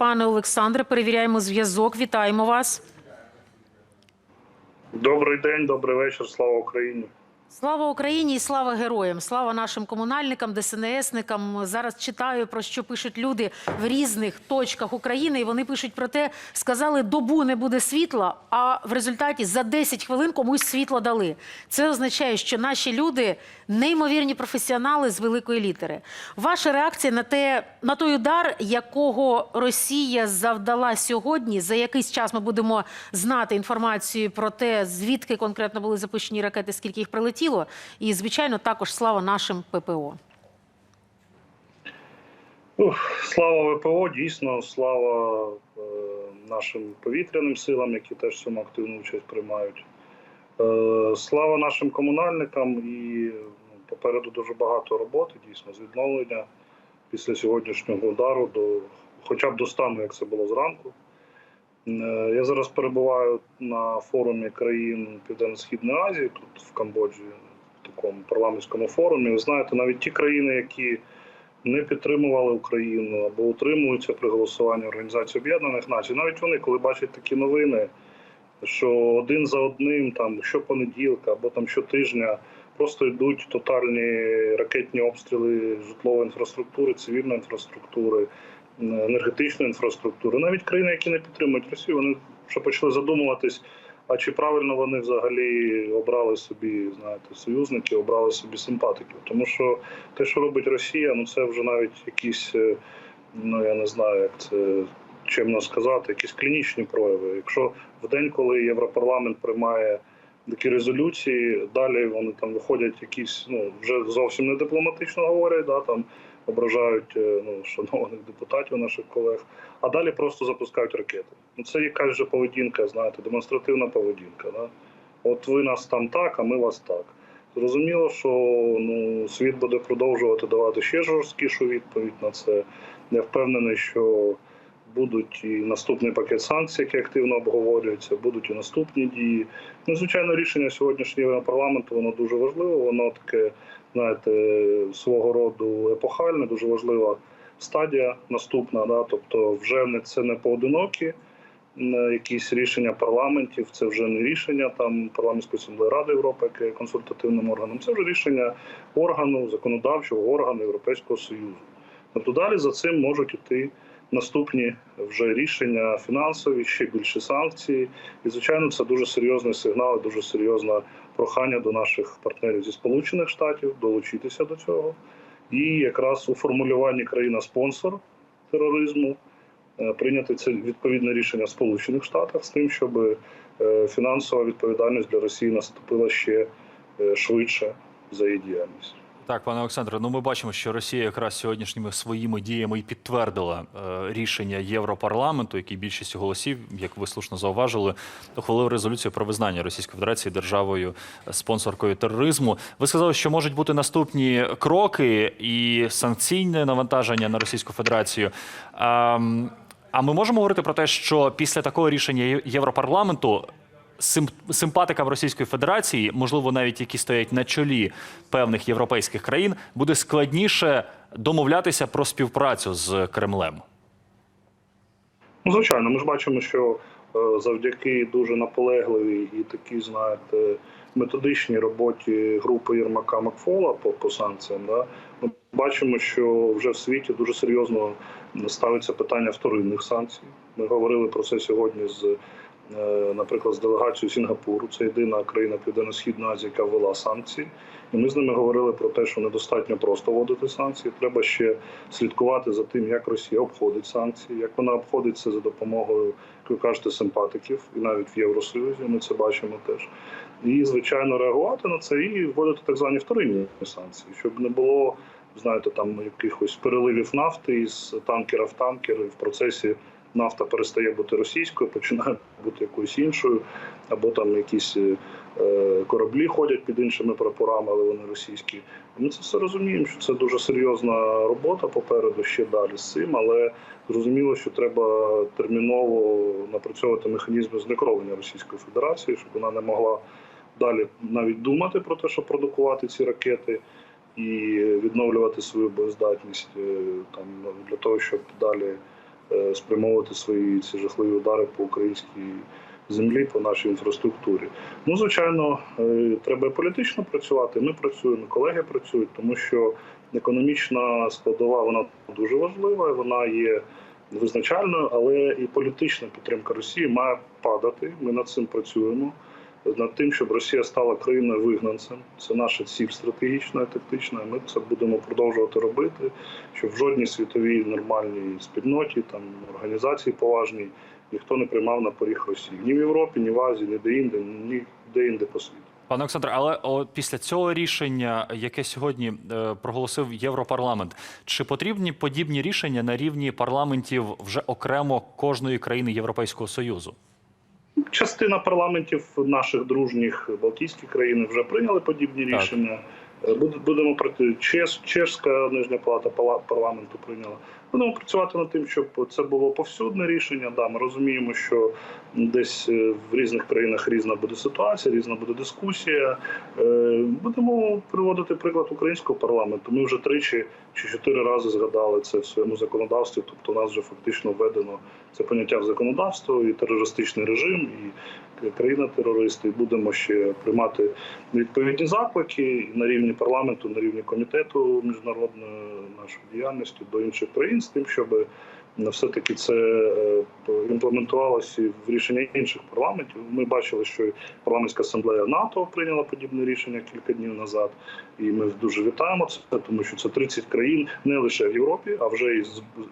Пане Олександре, перевіряємо зв'язок. Вітаємо вас. Добрий день, добрий вечір. Слава Україні. Слава Україні і слава героям! Слава нашим комунальникам, ДСНСникам. Зараз читаю про що пишуть люди в різних точках України. І вони пишуть про те, сказали, добу не буде світла, а в результаті за 10 хвилин комусь світло дали. Це означає, що наші люди неймовірні професіонали з великої літери. Ваша реакція на те, на той удар, якого Росія завдала сьогодні. За якийсь час ми будемо знати інформацію про те, звідки конкретно були запущені ракети, скільки їх прилетіло. І, звичайно, також слава нашим ППО. Ух, слава ВПО, дійсно, слава е, нашим повітряним силам, які теж в цьому активну участь приймають. Е, слава нашим комунальникам і ну, попереду дуже багато роботи, дійсно, з відновлення після сьогоднішнього удару до хоча б до стану, як це було зранку. Е, Я зараз перебуваю на форумі країн Південно-Східної Азії, тут в Камбоджі, в такому парламентському форумі. Ви знаєте, навіть ті країни, які не підтримували Україну або утримуються при голосуванні Організації Об'єднаних Націй, навіть вони, коли бачать такі новини, що один за одним, там щопонеділка або там щотижня просто йдуть тотальні ракетні обстріли житлової інфраструктури, цивільної інфраструктури, енергетичної інфраструктури. Навіть країни, які не підтримують Росію, вони вже почали задумуватись. А чи правильно вони взагалі обрали собі, знаєте, союзників, обрали собі симпатиків? Тому що те, що робить Росія, ну це вже навіть якісь, е, ну я не знаю, як це чимно сказати, якісь клінічні прояви. Якщо в день, коли Європарламент приймає такі резолюції, далі вони там виходять якісь, ну вже зовсім не дипломатично говорять, да там ображають е, ну, шанованих депутатів, наших колег, а далі просто запускають ракети. Ну це якась же поведінка, знаєте, демонстративна поведінка. Да? От ви нас там так, а ми вас так. Зрозуміло, що ну, світ буде продовжувати давати ще жорсткішу відповідь на це. Я впевнений, що будуть і наступний пакет санкцій, який активно обговорюється, будуть і наступні дії. Ну, звичайно, рішення сьогоднішнього парламенту воно дуже важливе. Воно таке, знаєте, свого роду епохальне, дуже важлива стадія наступна. Да? Тобто, вже не це не поодинокі якісь рішення парламентів, це вже не рішення там парламентської асамблеї Ради Європи, яке є консультативним органом. Це вже рішення органу, законодавчого органу Європейського Союзу. Тобто далі за цим можуть іти наступні вже рішення фінансові, ще більше санкції. І звичайно, це дуже серйозний сигнал, дуже серйозне прохання до наших партнерів зі Сполучених Штатів долучитися до цього. І якраз у формулюванні країна-спонсор тероризму е, прийняти це відповідне рішення в Сполучених Штатах з тим, щоб е, фінансова відповідальність для Росії наступила ще е, швидше за її діяльність. Так, пане Олександре, ну ми бачимо, що Росія якраз сьогоднішніми своїми діями і підтвердила е, рішення Європарламенту, який більшістю голосів, як ви слушно зауважили, ухвалив резолюцію про визнання Російської Федерації державою спонсоркою тероризму. Ви сказали, що можуть бути наступні кроки і санкційне навантаження на Російську Федерацію. А, а ми можемо говорити про те, що після такого рішення Європарламенту симпатикам Російської Федерації, можливо, навіть які стоять на чолі певних європейських країн, буде складніше домовлятися про співпрацю з Кремлем. Ну, звичайно, ми ж бачимо, що е, завдяки дуже наполегливій і такій, знаєте, методичній роботі групи Єрмака Макфола по, по санкціям, да, ми бачимо, що вже в світі дуже серйозно ставиться питання вторинних санкцій. Ми говорили про це сьогодні з, наприклад, з делегацією Сінгапуру. Це єдина країна Південно-Східної Азії, яка ввела санкції. І ми з ними говорили про те, що недостатньо просто вводити санкції. Треба ще слідкувати за тим, як Росія обходить санкції, як вона обходить це за допомогою, як ви кажете, симпатиків, і навіть в Євросоюзі ми це бачимо теж. І звичайно реагувати на це і вводити так звані вторинні санкції, щоб не було. Знаєте, там якихось переливів нафти із танкера в танкер, і в процесі нафта перестає бути російською, починає бути якоюсь іншою, або там якісь е, кораблі ходять під іншими прапорами, але вони російські. Ми це все розуміємо, що це дуже серйозна робота попереду ще далі з цим, але зрозуміло, що треба терміново напрацьовувати механізми знекровлення Російської Федерації, щоб вона не могла далі навіть думати про те, щоб продукувати ці ракети і відновлювати свою боєздатність е, там для того, щоб далі е, спрямовувати свої ці жахливі удари по українській землі, по нашій інфраструктурі. Ну, звичайно, е, треба політично працювати. Ми працюємо, колеги працюють, тому що економічна складова вона дуже важлива. Вона є визначальною, але і політична підтримка Росії має падати. Ми над цим працюємо. Над тим, щоб Росія стала країною вигнанцем, це наша ціль стратегічна і тактична. Ми це будемо продовжувати робити. Щоб в жодній світовій нормальній спільноті, там організації поважній, ніхто не приймав на поріг Росії ні в Європі, ні в Азії, ні де інде, ні де інде по світу. Пане Олександре, але о, після цього рішення, яке сьогодні е, проголосив Європарламент, чи потрібні подібні рішення на рівні парламентів вже окремо кожної країни Європейського союзу? Частина парламентів наших дружніх Балтійських країн вже прийняли подібні рішення. Буд- Будемо працювати. Чеш, чешська нижня палата пала- парламенту прийняла. Будемо працювати над тим, щоб це було повсюдне рішення. Да, ми розуміємо, що десь е, в різних країнах різна буде ситуація, різна буде дискусія. Е, Будемо приводити приклад українського парламенту. Ми вже тричі чи чотири рази згадали це в своєму законодавстві. Тобто, у нас вже фактично введено це поняття в законодавство і терористичний режим, і країна-терорист. І будемо ще приймати відповідні заклики на рівні парламенту, на рівні комітету міжнародної нашої діяльності до інших країн з тим, щоб все-таки це е, імплементувалося в рішення інших парламентів. Ми бачили, що парламентська асамблея НАТО прийняла подібне рішення кілька днів назад, і ми дуже вітаємо це, тому що це 30 країн не лише в Європі, а вже і,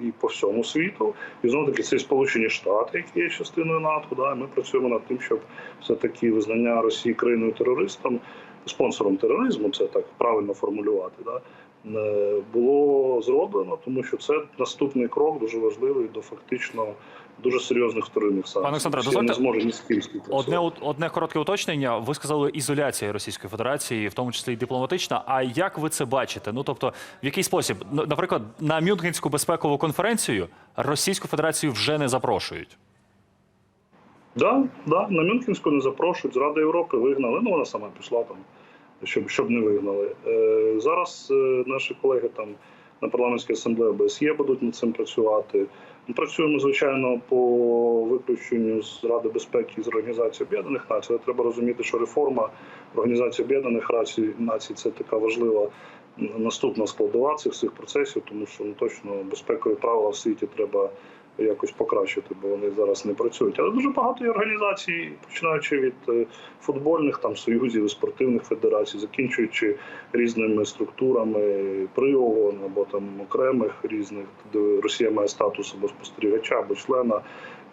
і по всьому світу. І знову таки це і Сполучені Штати, які є частиною НАТО. Да, ми працюємо над тим, щоб все таки визнання Росії країною терористом, спонсором тероризму, це так правильно формулювати. Да, е, було зроблено, тому що це наступний крок дуже важливий до фактично дуже серйозних вторинних санкцій. Пане Олександре, Росія не зможе ні з ким. Одне одне коротке уточнення. Ви сказали ізоляція Російської Федерації, в тому числі і дипломатична. А як ви це бачите? Ну тобто, в який спосіб, наприклад, на Мюнхенську безпекову конференцію Російську Федерацію вже не запрошують. Да, да, на Мюнхенську не запрошують, з Ради Європи вигнали. Ну вона сама пішла там, щоб, щоб не вигнали. Е, зараз е, наші колеги там на парламентській асамблеї ОБСЄ будуть над цим працювати. Ми працюємо, звичайно, по виключенню з Ради безпеки з Організації Об'єднаних Націй. Але треба розуміти, що реформа Організації Об'єднаних Націй це така важлива наступна складова цих всіх процесів, тому що ну, точно безпекові правила в світі треба якось покращити, бо вони зараз не працюють. Але дуже багато є організацій, починаючи від е, футбольних там союзів, спортивних федерацій, закінчуючи різними структурами при ООН або там окремих різних, де Росія має статус або спостерігача, або члена.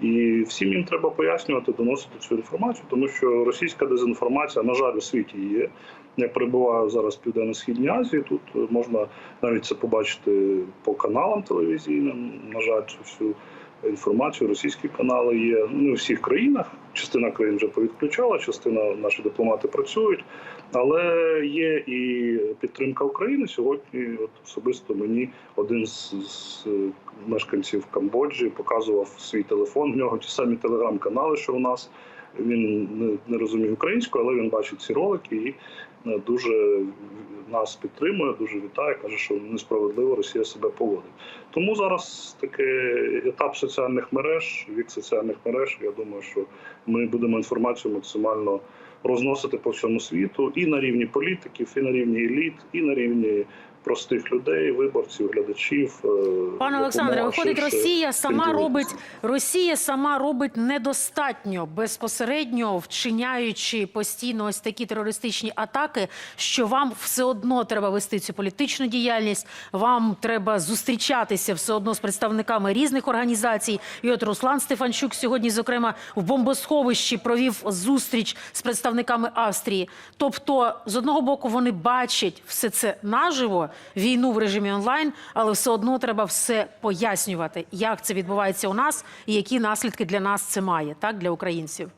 І всім їм треба пояснювати, доносити цю інформацію, тому що російська дезінформація, на жаль, у світі є. Я перебуваю зараз в Південно-Східній Азії. Тут можна навіть це побачити по каналам телевізійним. На жаль, цю всю інформацію. Російські канали є не у всіх країнах. Частина країн вже повідключала, частина наші дипломати працюють. Але є і підтримка України. Сьогодні, от особисто мені один з, з мешканців Камбоджі показував свій телефон. В нього ті самі телеграм-канали, що у нас. Він не, не розуміє українську, але він бачить ці ролики і дуже нас підтримує, дуже вітає. каже, що несправедливо Росія себе поводить. Тому зараз такий етап соціальних мереж, вік соціальних мереж. Я думаю, що ми будемо інформацію максимально розносити по всьому світу і на рівні політиків, і на рівні еліт, і на рівні простих людей, виборців, глядачів. е, Пане Олександре, виходить, Росія сама робить. Росія сама робить недостатньо безпосередньо вчиняючи постійно ось такі терористичні атаки, що вам все одно треба вести цю політичну діяльність. Вам треба зустрічатися все одно з представниками різних організацій. І от Руслан Стефанчук сьогодні, зокрема, в бомбосховищі провів зустріч з представниками Австрії. Тобто, з одного боку, вони бачать все це наживо, війну в режимі онлайн, але все одно треба все пояснювати, як це відбувається у нас і які наслідки для нас це має, так для українців.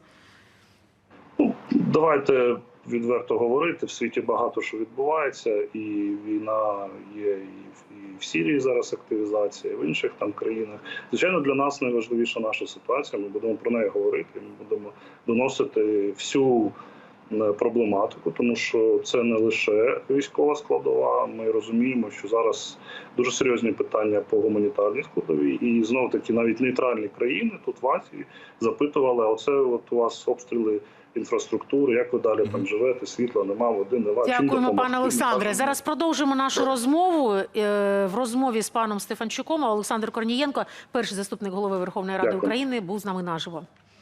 Ну, давайте відверто говорити. В світі багато що відбувається, і війна є і в, Сірії зараз активізація, і в інших там країнах. Звичайно, для нас найважливіша наша ситуація. Ми будемо про неї говорити. Ми будемо доносити всю проблематику, тому що це не лише військова складова. Ми розуміємо, що зараз дуже серйозні питання по гуманітарній складовій, і знову таки навіть нейтральні країни тут в Азії запитували: а оце от у вас обстріли інфраструктури, як ви далі там живете? Світла нема, води нема. Дякуємо, пане Олександре. Зараз продовжимо нашу розмову е, в розмові з паном Стефанчуком. А Олександр Корнієнко, перший заступник голови Верховної Ради Дякую. України, був з нами наживо.